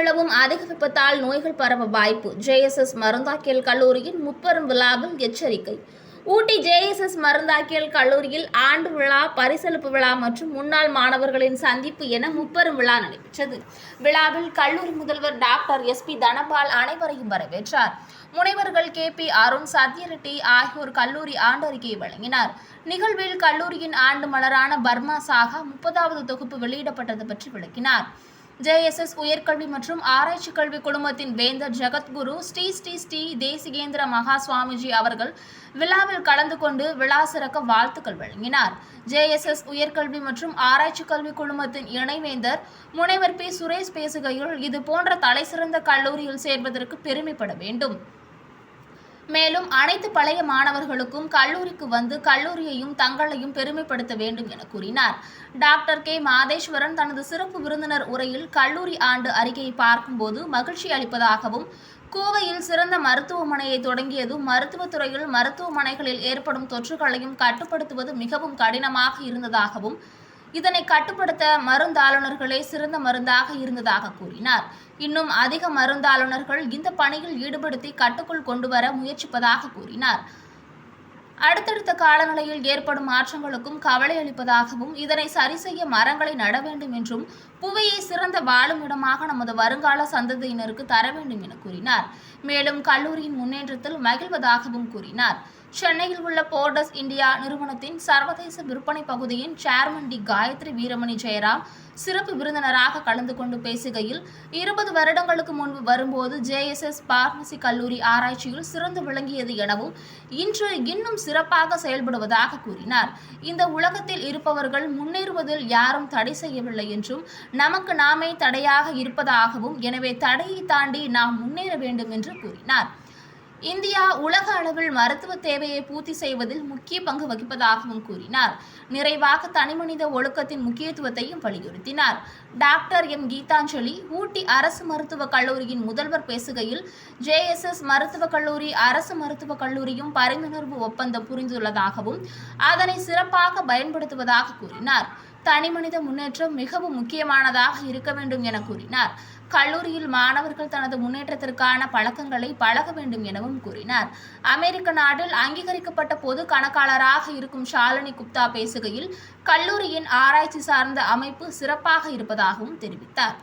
நிலவும் அதிக வெப்பத்தால் நோய்கள் பரவ வாய்ப்பு. ஜேஎஸ்எஸ் மருந்தாக்கியல் கல்லூரியின் முப்பெரும் விழாவில் எச்சரிக்கை. ஊட்டி ஜேஎஸ்எஸ் மருந்தாக்கியல் கல்லூரியில் ஆண்டு விழா பரிசளிப்பு விழா மற்றும் முன்னாள் மாணவர்களின் சந்திப்பு என முப்பெரும் விழா நடைபெற்றது. விழாவில் கல்லூரி முதல்வர் டாக்டர் எஸ் பி தனபால் அனைவரையும் வரவேற்றார். முனைவர்கள் கே பி அருண் சத்யரெட்டி ஆகியோர் கல்லூரி ஆண்டறிக்கையை வழங்கினார். நிகழ்வில் கல்லூரியின் ஆண்டு மலரான பர்மா சாகா முப்பதாவது தொகுப்பு வெளியிடப்பட்டது பற்றி விளக்கினார். ஜேஎஸ்எஸ் உயர்கல்வி மற்றும் ஆராய்ச்சி கல்வி குழுமத்தின் வேந்தர் ஜெகத்குரு ஸ்ரீ ஸ்ரீ ஸ்ரீ தேசிகேந்திர மகா சுவாமிஜி அவர்கள் விழாவில் கலந்து கொண்டு விழா சிறக்க வாழ்த்துக்கள் வழங்கினார். ஜேஎஸ்எஸ் உயர்கல்வி மற்றும் ஆராய்ச்சி கல்வி குழுமத்தின் இணைவேந்தர் முனைவர் பி. சுரேஷ் பேசுகையில் இது போன்ற தலைசிறந்த கல்லூரியில் சேர்வதற்கு பெருமைப்பட வேண்டும். மேலும் அனைத்து பழைய மாணவர்களுக்கும் கல்லூரிக்கு வந்து கல்லூரியையும் தங்களையும் பெருமைப்படுத்த வேண்டும் என கூறினார். Doctor K. மாதேஸ்வரன் தனது சிறப்பு விருந்தினர் உரையில் கல்லூரி ஆண்டு அறிக்கையை பார்க்கும்போது மகிழ்ச்சி அளிப்பதாகவும் கோவையில் சிறந்த மருத்துவமனையை தொடங்கியதும் மருத்துவத்துறையில் மருத்துவமனைகளில் ஏற்படும் தொற்றுகளையும் கட்டுப்படுத்துவது மிகவும் கடினமாக இருந்ததாகவும் இதனை கட்டுப்படுத்த மருந்தாளுநர்களே சிறந்த மருந்தாக இருந்ததாக கூறினார். இன்னும் அதிக மருந்தாளுநர்கள் இந்த பணியில் ஈடுபடுத்தி கட்டுக்குள் கொண்டுவர முயற்சிப்பதாக கூறினார். அடுத்தடுத்த காலநிலையில் ஏற்படும் மாற்றங்களுக்கும் கவலை அளிப்பதாகவும் இதனை சரி செய்ய மரங்களை நட வேண்டும் என்றும் புவியை சிறந்த வாழும் இடமாக நமது வருங்கால சந்ததியினருக்கு தர வேண்டும் என கூறினார். மேலும் கல்லூரியின் முன்னேற்றத்தில் மகிழ்வதாகவும் கூறினார். சென்னையில் உள்ள போர்டஸ் இந்தியா நிறுவனத்தின் சர்வதேச விற்பனை பகுதியின் சேர்மன் டி காயத்ரி வீரமணி ஜெயராம் சிறப்பு விருந்தினராக கலந்து கொண்டு பேசுகையில் இருபது வருடங்களுக்கு முன்பு வரும்போது ஜேஎஸ்எஸ் பார்மசி கல்லூரி ஆராய்ச்சியில் சிறந்து விளங்கியது எனவும் இன்று இன்னும் சிறப்பாக செயல்படுவதாக கூறினார். இந்த உலகத்தில் இருப்பவர்கள் முன்னேறுவதில் யாரும் தடை செய்யவில்லை என்றும் நமக்கு நாமே தடையாக இருப்பதாகவும் எனவே தடையை தாண்டி நாம் முன்னேற வேண்டும் என்று கூறினார். இந்தியா உலக அளவில் மருத்துவ தேவையை பூர்த்தி செய்வதில் முக்கிய பங்கு வகிப்பதாகவும் கூறினார். நிறைவாக தனிமனித ஒழுக்கத்தின் முக்கியத்துவத்தையும் வலியுறுத்தினார். Doctor M. கீதாஞ்சலி ஊட்டி அரசு மருத்துவக் கல்லூரியின் முதல்வர் பேசுகையில் ஜேஎஸ்எஸ் மருத்துவக் கல்லூரி அரசு மருத்துவக் கல்லூரியும் பரிந்துணர்வு ஒப்பந்தம் புரிந்துள்ளதாகவும் அதனை சிறப்பாக பயன்படுத்துவதாக கூறினார். தனிமனித முன்னேற்றம் மிகவும் முக்கியமானதாக இருக்க வேண்டும் என கூறினார். கல்லூரியில் மாணவர்கள் தனது முன்னேற்றத்திற்கான பழக்கங்களை பழக வேண்டும் எனவும் கூறினார். அமெரிக்க நாட்டில் அங்கீகரிக்கப்பட்ட பொது கணக்காளராக இருக்கும் ஷாலினி குப்தா பேசுகையில் கல்லூரியின் ஆராய்ச்சி சார்ந்த அமைப்பு சிறப்பாக இருப்பதாகவும் தெரிவித்தார்.